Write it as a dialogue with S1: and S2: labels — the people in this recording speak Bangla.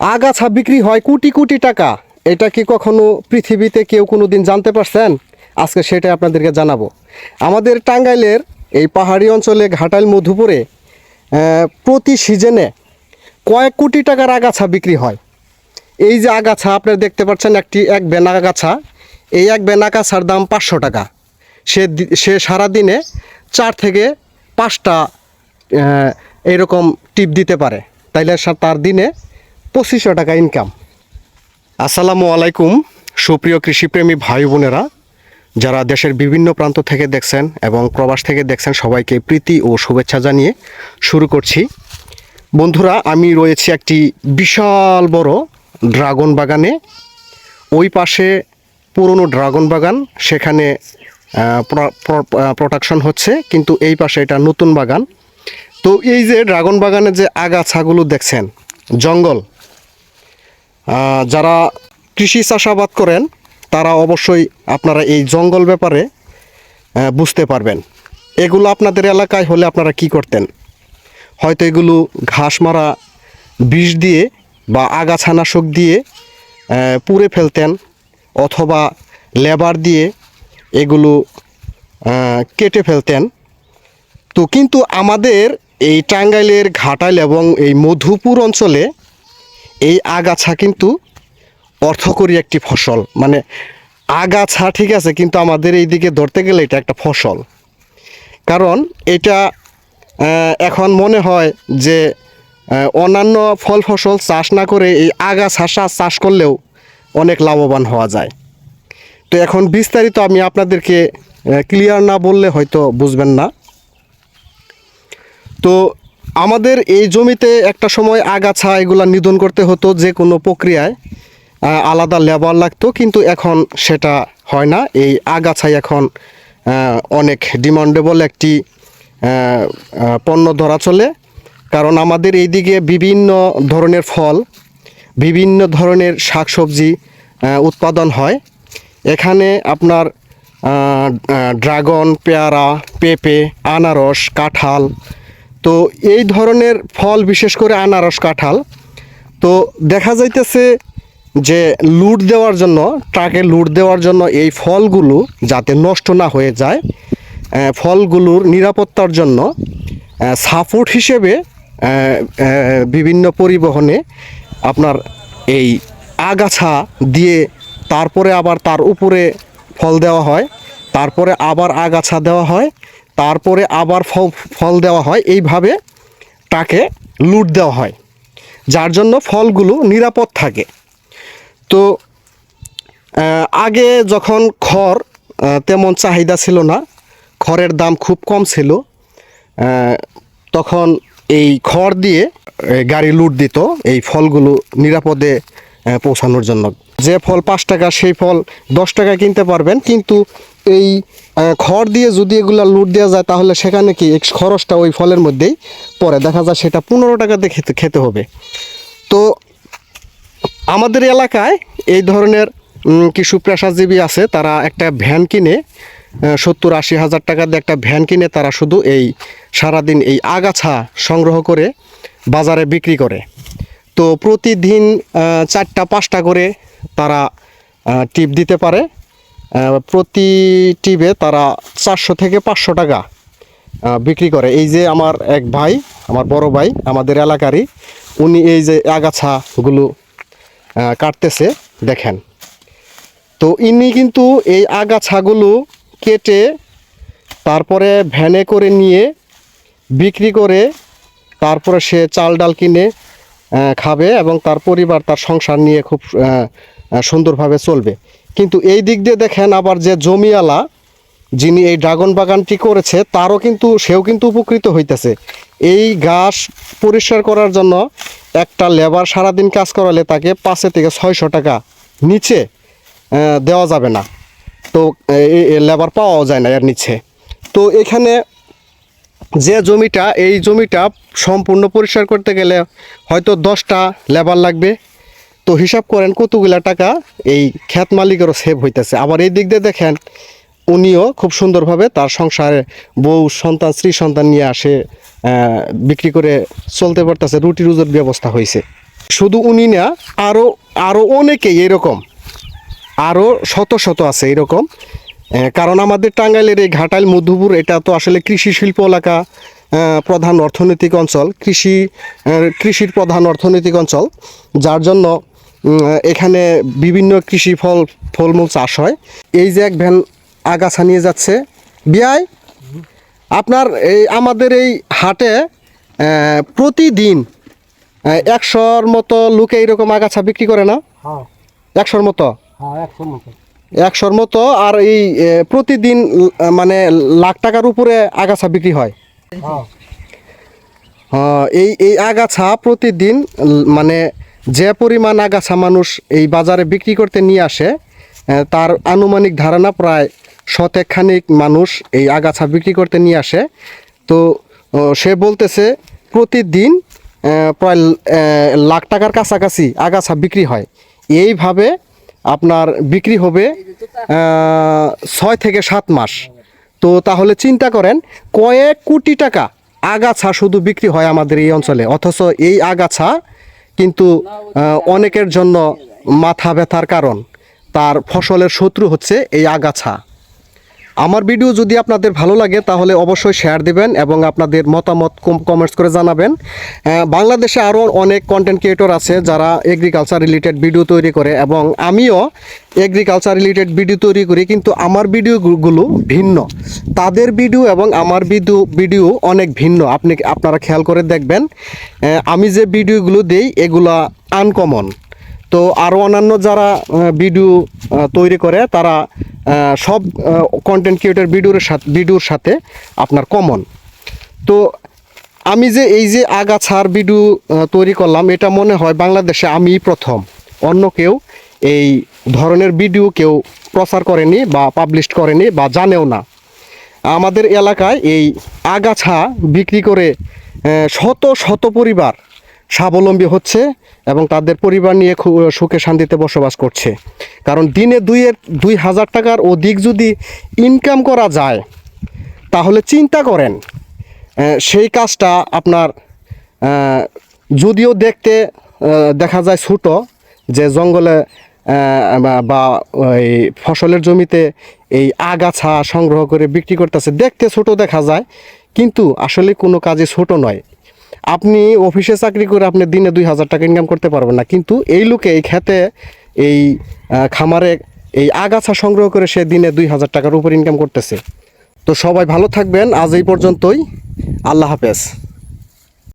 S1: আগাছা বিক্রি হয় কোটি কোটি টাকা। এটা কি কখনো পৃথিবীতে কেউ কোনো দিন জানতে পারছেন? আজকে সেটাই আপনাদেরকে জানাব। আমাদের টাঙ্গাইলের এই পাহাড়ি অঞ্চলে ঘাটাইল মধুপুরে প্রতি সিজনে কয়েক কোটি টাকার আগাছা বিক্রি হয়। এই যে আগাছা, আপনারা দেখতে পাচ্ছেন একটি এক বেনা আগাছা। এই এক বেনা আগাছার দাম পাঁচশো টাকা। সে সে সারাদিনে চার থেকে পাঁচটা এরকম টিপ দিতে পারে। তাইলে তার দিনে পঁচিশশো টাকা ইনকাম আসসালামু আলাইকুম, সুপ্রিয় কৃষিপ্রেমী ভাই বোনেরা, যারা দেশের বিভিন্ন প্রান্ত থেকে দেখছেন এবং প্রবাস থেকে দেখছেন সবাইকে প্রীতি ও শুভেচ্ছা জানিয়ে শুরু করছি। বন্ধুরা, আমি রয়েছি একটি বিশাল বড় ড্রাগন বাগানে। ওই পাশে পুরনো ড্রাগন বাগান, সেখানে প্রোডাকশন হচ্ছে, কিন্তু এই পাশে এটা নতুন বাগান। তো এই যে ড্রাগন বাগানে যে আগাছাগুলো দেখছেন, জঙ্গল যারা কৃষি চাষাবাদ করেন, তারা অবশ্যই আপনারা এই জঙ্গল ব্যাপারে বুঝতে পারবেন। এগুলো আপনাদের এলাকায় হলে আপনারা কি করতেন? হয়তো এগুলো ঘাস মারা, বিষ দিয়ে বা আগাছানাশক দিয়ে পুড়ে ফেলতেন, অথবা লেবার দিয়ে এগুলো কেটে ফেলতেন। তো কিন্তু আমাদের এই টাঙ্গাইলের ঘাটাইল এবং এই মধুপুর অঞ্চলে এই আগাছা কিন্তু অর্থকরী একটি ফসল। মানে আগাছা ঠিক আছে, কিন্তু আমাদের এই দিকে ধরতে গেলে এটা একটা ফসল। কারণ এটা এখন মনে হয় যে অন্যান্য ফল ফসল চাষ না করে এই আগাছা চাষ চাষ করলেও অনেক লাভবান হওয়া যায়। তো এখন বিস্তারিত আমি আপনাদেরকে ক্লিয়ার না বললে হয়তো বুঝবেন না। তো আমাদের এই জমিতে একটা সময় আগাছা এগুলা নিধন করতে হতো, যে কোনো প্রক্রিয়ায় আলাদা লেবার লাগতো, কিন্তু এখন সেটা হয় না। এই আগাছাই এখন অনেক ডিমান্ডেবল একটি পণ্য ধরা চলে। কারণ আমাদের এইদিকে বিভিন্ন ধরনের ফল, বিভিন্ন ধরনের শাকসবজি উৎপাদন হয়। এখানে আপনার ড্রাগন, পেয়ারা, পেঁপে, আনারস, কাঁঠাল তো এই ধরনের ফল, বিশেষ করে আনারস কাঁঠাল, তো দেখা যাইতেছে যে লুট দেওয়ার জন্য, ট্রাকে লুট দেওয়ার জন্য এই ফলগুলো যাতে নষ্ট না হয়ে যায় ফলগুলোর নিরাপত্তার জন্য সাপোর্ট হিসেবে বিভিন্ন পরিবহনে আপনার এই আগাছা দিয়ে তারপরে আবার তার উপরে ফল দেওয়া হয়, তারপরে আবার আগাছা দেওয়া হয় তারপরে আবার ফল ফল দেওয়া হয়। এইভাবে তাকে লুট দেওয়া হয়। যার জন্য ফলগুলো নিরাপদ থাকে। তো আগে যখন খড় তেমন চাহিদা ছিল না, খড়ের দাম খুব কম ছিল তখন এই খড় দিয়ে গাড়ি লুট দিত এই ফলগুলো নিরাপদে পৌঁছানোর জন্য। যে ফল পাঁচ টাকা, সেই ফল দশ টাকা কিনতে পারবেন, কিন্তু এই খড় দিয়ে যদি এগুলা লুট দেওয়া যায়, তাহলে সেখানে কি খরচটা ওই ফলের মধ্যেই পরে দেখা যায় সেটা পনেরো টাকাতে খেতে খেতে হবে। তো আমাদের এলাকায় এই ধরনের কিছু পেশাজীবী আছে, তারা একটা ভ্যান কিনে সত্তর আশি হাজার টাকা দিয়ে একটা ভ্যান কিনে তারা শুধু এই সারাদিন এই আগাছা সংগ্রহ করে বাজারে বিক্রি করে। তো প্রতিদিন চারটা, পাঁচটা করে তারা টিপ দিতে পারে। প্রতি টিপে তারা চারশো থেকে পাঁচশো টাকা বিক্রি করে। এই যে আমার এক ভাই, আমার বড় ভাই, আমাদের এলাকারই, উনি এই যে আগাছাগুলো কাটতেছে, দেখেন। তো ইনি কিন্তু এই আগাছাগুলো কেটে তারপরে ভ্যানে করে নিয়ে বিক্রি করে তারপরে সে চাল ডাল কিনে খাবে এবং তার পরিবার, তার সংসার নিয়ে খুব সুন্দরভাবে চলবে। কিন্তু এই দিক দিয়ে দেখেন আবার যে জমিওয়ালা, যিনি এই ড্রাগন বাগানটি করেছে, তারও কিন্তু, সেও কিন্তু উপকৃত হইতেছে। এই ঘাস পরিষ্কার করার জন্য একটা লেবার সারাদিন কাজ করালে তাকে পাঁচে থেকে ছয়শো টাকা নিচে দেওয়া যাবে না। তো লেবার পাওয়াও যায় না এর নিচে। তো এখানে যে জমিটা, এই জমিটা সম্পূর্ণ পরিষ্কার করতে গেলে হয়তো দশটা লেবার লাগবে। তো হিসাব করেন কতগুলা টাকা এই খ্যাত মালিকেরও সেভ হইতেছে। আবার এই দিক দিয়ে দেখেন, উনিও খুব সুন্দরভাবে তার সংসারে বউ, সন্তান, স্ত্রী সন্তান নিয়ে আসে বিক্রি করে চলতে পারতেছে, রুটি রুজির ব্যবস্থা হয়েছে শুধু উনি না আরও আরও অনেকেই এরকম আরও শত শত আছে এরকম। কারণ আমাদের টাঙ্গাইলের এই ঘাটাইল মধুপুর, এটা তো আসলে কৃষি শিল্প এলাকা প্রধান অর্থনৈতিক অঞ্চল, কৃষি কৃষির প্রধান অর্থনৈতিক অঞ্চল, যার জন্য এখানে বিভিন্ন কৃষি ফল ফলমূল চাষ হয়। এই যে এক ভ্যান আগাছা নিয়ে যাচ্ছে। বিয়াই আপনার এই আমাদের এই হাটে প্রতিদিন একশোর মতো লোকে এইরকম আগাছা বিক্রি করে না?
S2: হ্যাঁ।
S1: একশোর মতো?
S2: হ্যাঁ একশো মতো।
S1: একশোর মতো আর এই প্রতিদিন মানে লাখ টাকার উপরে আগাছা বিক্রি হ্যাঁ।
S2: হ্যাঁ,
S1: এই এই আগাছা প্রতিদিন মানে যে পরিমাণ আগাছা মানুষ এই বাজারে বিক্রি করতে নিয়ে আসে তার আনুমানিক ধারণা প্রায় শতেকখানিক মানুষ এই আগাছা বিক্রি করতে নিয়ে আসে। তো সে বলতেছে প্রতিদিন প্রায় লাখ টাকার কাছাকাছি আগাছা বিক্রি হয়। এইভাবে আপনার বিক্রি হবে ছয় থেকে সাত মাস। তো তাহলে চিন্তা করেন, কয়েক কোটি টাকা আগাছা শুধু বিক্রি হয় আমাদের এই অঞ্চলে, অথচ এই আগাছা কিন্তু অনেকের জন্য মাথা ব্যথার কারণ। তার ফসলের শত্রু হচ্ছে এই আগাছা। আমার ভিডিও যদি আপনাদের ভালো লাগে, তাহলে অবশ্যই শেয়ার দিবেন এবং আপনাদের মতামত কমেন্টস করে জানাবেন। বাংলাদেশে আরও অনেক কন্টেন্ট ক্রিয়েটর আছে যারা এগ্রিকালচার রিলেটেড ভিডিও তৈরি করে এবং আমিও এগ্রিকালচার রিলেটেড ভিডিও তৈরি করি, কিন্তু আমার ভিডিওগুলো ভিন্ন। তাদের ভিডিও এবং আমার ভিডিও ভিডিও অনেক ভিন্ন। আপনি, আপনারা খেয়াল করে দেখবেন আমি যে ভিডিওগুলো দিই, এগুলা আনকমন তো আরও অন্যান্য যারা ভিডিও তৈরি করে, তারা সব কন্টেন্ট ক্রিয়েটর ভিডিওর সাথে ভিডিওর সাথে আপনার কমন তো আমি যে এই যে আগাছার ভিডিও তৈরি করলাম, এটা মনে হয় বাংলাদেশে আমি প্রথম। অন্য কেউ এই ধরনের ভিডিও কেউ প্রচার করেনি বা পাবলিশ করেনি বা জানেও না। আমাদের এলাকায় এই আগাছা বিক্রি করে শত শত পরিবার স্বাবলম্বী হচ্ছে এবং তাদের পরিবার নিয়ে সুখে শান্তিতে বসবাস করছে। কারণ দিনে দুইয়ের দুই হাজার টাকার অধিক যদি ইনকাম করা যায়, তাহলে চিন্তা করেন সেই কাজটা আপনার যদিও দেখতে দেখা যায় ছোট, যে জঙ্গলে বা- ওই ফসলের জমিতে এই আগাছা সংগ্রহ করে বিক্রি করতেছে, দেখতে ছোট দেখা যায়, কিন্তু আসলে কোনো কাজে ছোট নয়। আপনি অফিসে চাকরি করে আপনি দিনে দুই হাজার টাকা ইনকাম করতে পারবেন না। কিন্তু এই লোকে, এই খেতে এই খামারে এই আগাছা সংগ্রহ করে সে দিনে দুই হাজার টাকার উপর ইনকাম করতেছে। তো সবাই ভালো থাকবেন। আজ এই পর্যন্তই। আল্লাহ হাফেজ।